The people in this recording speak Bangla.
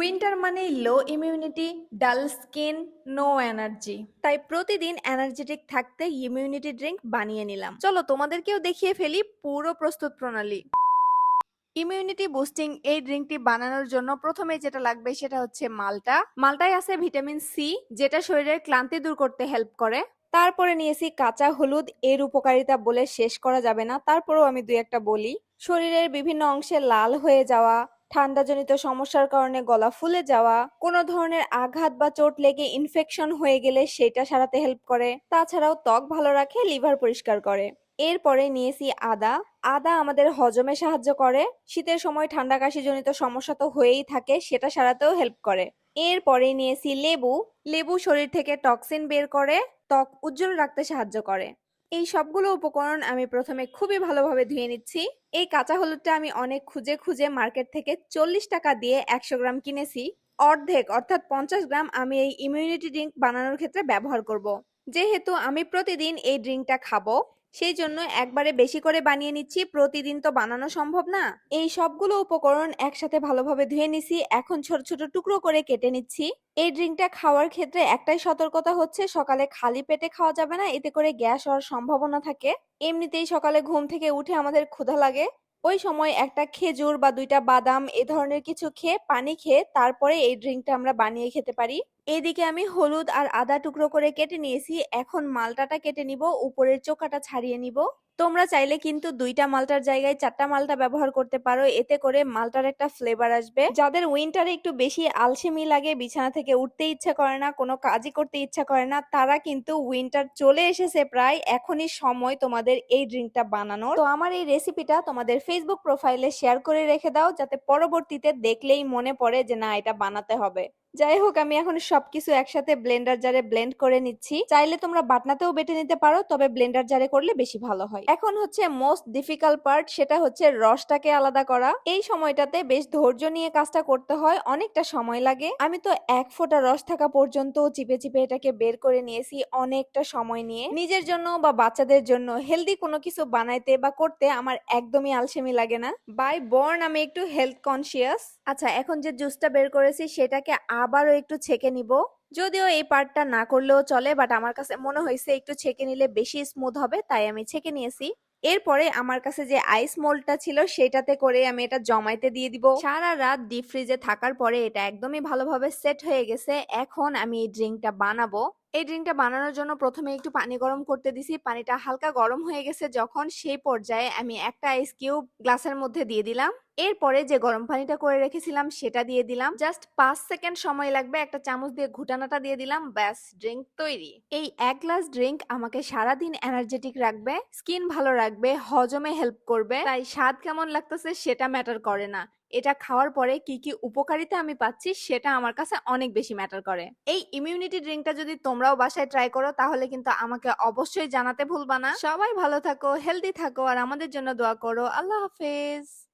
উইন্টার মানে low immunity dull skin no energy তাই প্রতিদিন এনার্জেটিক থাকতে ইমিউনিটি ড্রিঙ্ক বানিয়ে নিলাম। চলো তোমাদেরকেও দেখিয়ে ফেলি পুরো প্রস্তুত প্রণালী। ইমিউনিটি বুস্টিং এই ড্রিঙ্কটি বানানোর জন্য প্রথমে যেটা লাগবে সেটা হচ্ছে মালটা। মালটায় আছে ভিটামিন সি যেটা শরীরের ক্লান্তি দূর করতে হেল্প করে। তারপরে নিয়েছি কাঁচা হলুদ, এর উপকারিতা বলে শেষ করা যাবে না। তারপরেও আমি দুই একটা বলি। শরীরের বিভিন্ন অংশে লাল হয়ে যাওয়া ঠান্ডাজনিত সমস্যার কারণে গলা ফুলে যাওয়া, কোনো ধরনের আঘাত বা চোট লেগে ইনফেকশন হয়ে গেলে সেটা সারাতে হেল্প করে। তাছাড়াও ত্বক ভালো রাখে লিভার পরিষ্কার করে। এরপরে নিয়েছি আদা। আদা আমাদের হজমে সাহায্য করে। শীতের সময় ঠান্ডা কাশি জনিত সমস্যা তো হয়েই থাকে, সেটা সারাতেও হেল্প করে। এরপরে নিয়েছি লেবু। লেবু শরীর থেকে টক্সিন বের করে, ত্বক উজ্জ্বল রাখতে সাহায্য করে। এই সবগুলো উপকরণ আমি প্রথমে খুবই ভালোভাবে ধুয়ে নিচ্ছি এই কাঁচা হলুদটা আমি অনেক খুঁজে খুঁজে মার্কেট থেকে চল্লিশ টাকা দিয়ে একশো গ্রাম কিনেছি অর্ধেক অর্থাৎ পঞ্চাশ গ্রাম আমি এই ইমিউনিটি ড্রিঙ্ক বানানোর ক্ষেত্রে ব্যবহার করব। যেহেতু আমি প্রতিদিন এই ড্রিঙ্কটা খাব সেই জন্য একবারে বেশি করে বানিয়ে নিচ্ছি। প্রতিদিন তো বানানো সম্ভব না। এই সবগুলো উপকরণ একসাথে ভালোভাবে ধুয়ে নিছি। এখন ছোট ছোট টুকরো করে কেটে নিচ্ছি। এই ড্রিঙ্কটা খাওয়ার ক্ষেত্রে একটাই সতর্কতা হচ্ছে, সকালে খালি পেটে খাওয়া যাবে না। এতে করে গ্যাস হওয়ার সম্ভাবনা থাকে। এমনিতেই সকালে ঘুম থেকে উঠে আমাদের ক্ষুধা লাগে। ওই সময় একটা খেজুর বা দুইটা বাদাম এ ধরনের কিছু খেয়ে পানি খেয়ে তারপরে এই ড্রিঙ্কটা আমরা বানিয়ে খেতে পারি। এদিকে আমি হলুদ আর আদা টুকরো করে কেটে নিয়েছি। এখন মালটাটা কেটে নিব, উপরের চোকাটা ছাড়িয়ে নিব। তোমরা চাইলে কিন্তু দুইটা মালটার জায়গায় চারটা মালটা ব্যবহার করতে পারো। এতে করে মালটার একটা ফ্লেভার আসবে। যাদের উইন্টারে একটু বেশি আলসেমি লাগে, বিছানা থেকে উঠতে ইচ্ছা করে না, কোনো কাজই করতে ইচ্ছা করে না, তারা কিন্তু উইন্টার চলে এসেছে প্রায়। এখনই সময় তোমাদের এই ড্রিঙ্কটা বানানোর। তো আমার এই রেসিপিটা তোমাদের ফেসবুক প্রোফাইলে শেয়ার করে রেখে দাও, যাতে পরবর্তীতে দেখলেই মনে পড়ে যে, না, এটা বানাতে হবে। যাই হোক, আমি এখন সবকিছু একসাথে ব্লেন্ডার জারে ব্লেন্ড করে নিচ্ছি। চাইলে তোমরা বাটনাতেও বেটে নিতে পারো, তবে ব্লেন্ডার জারে করলে বেশি ভালো হয়। এখন হচ্ছে মোস্ট ডিফিকাল্ট পার্ট সেটা হচ্ছে রসটাকে আলাদা করা। এই সময়টাতে বেশ ধৈর্য নিয়ে কাজটা করতে হয়, অনেকটা সময় লাগে। আমি তো এক ফোঁটা রস থাকা পর্যন্ত চিপে চিপে এটাকে বের করে নিয়েছি অনেকটা সময় নিয়ে। নিজের জন্য বা বাচ্চাদের জন্য হেলদি কোনো কিছু বানাইতে বা করতে আমার একদমই আলসেমি লাগে না। বাই বর্ন আমি একটু হেলথ কনসিয়াস আচ্ছা এখন যে জুসটা বের করেছি, সেটাকে আবারও একটু ছেঁকে নিব। যদিও এই পার্টটা না করলেও চলে বাট আমার কাছে মনে হয়েছে একটু ছেঁকে নিলে বেশি স্মুথ হবে, তাই আমি ছেঁকে নিয়েছি। এরপরে আমার কাছে যে আইস মোল্ডটা ছিল, সেটাতে করে আমি এটা জমাইতে দিয়ে দিব। সারা রাত ডিপ ফ্রিজে থাকার পরে এটা একদমই ভালোভাবে সেট হয়ে গেছে। এখন আমি এই ড্রিঙ্কটা বানাবো। এই ড্রিঙ্কটা বানানোর জন্য প্রথমে একটু পানি গরম করতে দিছি। পানিটা হালকা গরম হয়ে গেছে। যখন সেই পর্যায়ে আমি একটা আইস কিউব গ্লাসের মধ্যে দিয়ে দিলাম। এরপরে যে গরম পানিটা করে রেখেছিলাম, সেটা দিয়ে দিলাম। জাস্ট পাঁচ সেকেন্ড সময় লাগবে একটা চামচ দিয়ে ঘুটানাটা দিয়ে দিলাম। ব্যাস ড্রিঙ্ক তৈরি। এই এক গ্লাস ড্রিঙ্ক আমাকে সারাদিন এনার্জেটিক রাখবে, স্কিন ভালো রাখবে, হজমে হেল্প করবে। তাই স্বাদ কেমন লাগতেছে সেটা ম্যাটার করে না। এটা খাওয়ার পরে কি কি উপকারিতা আমি পাচ্ছি সেটা আমার কাছে অনেক বেশি ম্যাটার করে। এই ইমিউনিটি ড্রিঙ্কটা যদি তোমরাও বাসায় ট্রাই করো, তাহলে কিন্তু আমাকে অবশ্যই জানাতে ভুলবা না। সবাই ভালো থাকো হেলদি থাকো, আর আমাদের জন্য দোয়া করো। আল্লাহ হাফেজ।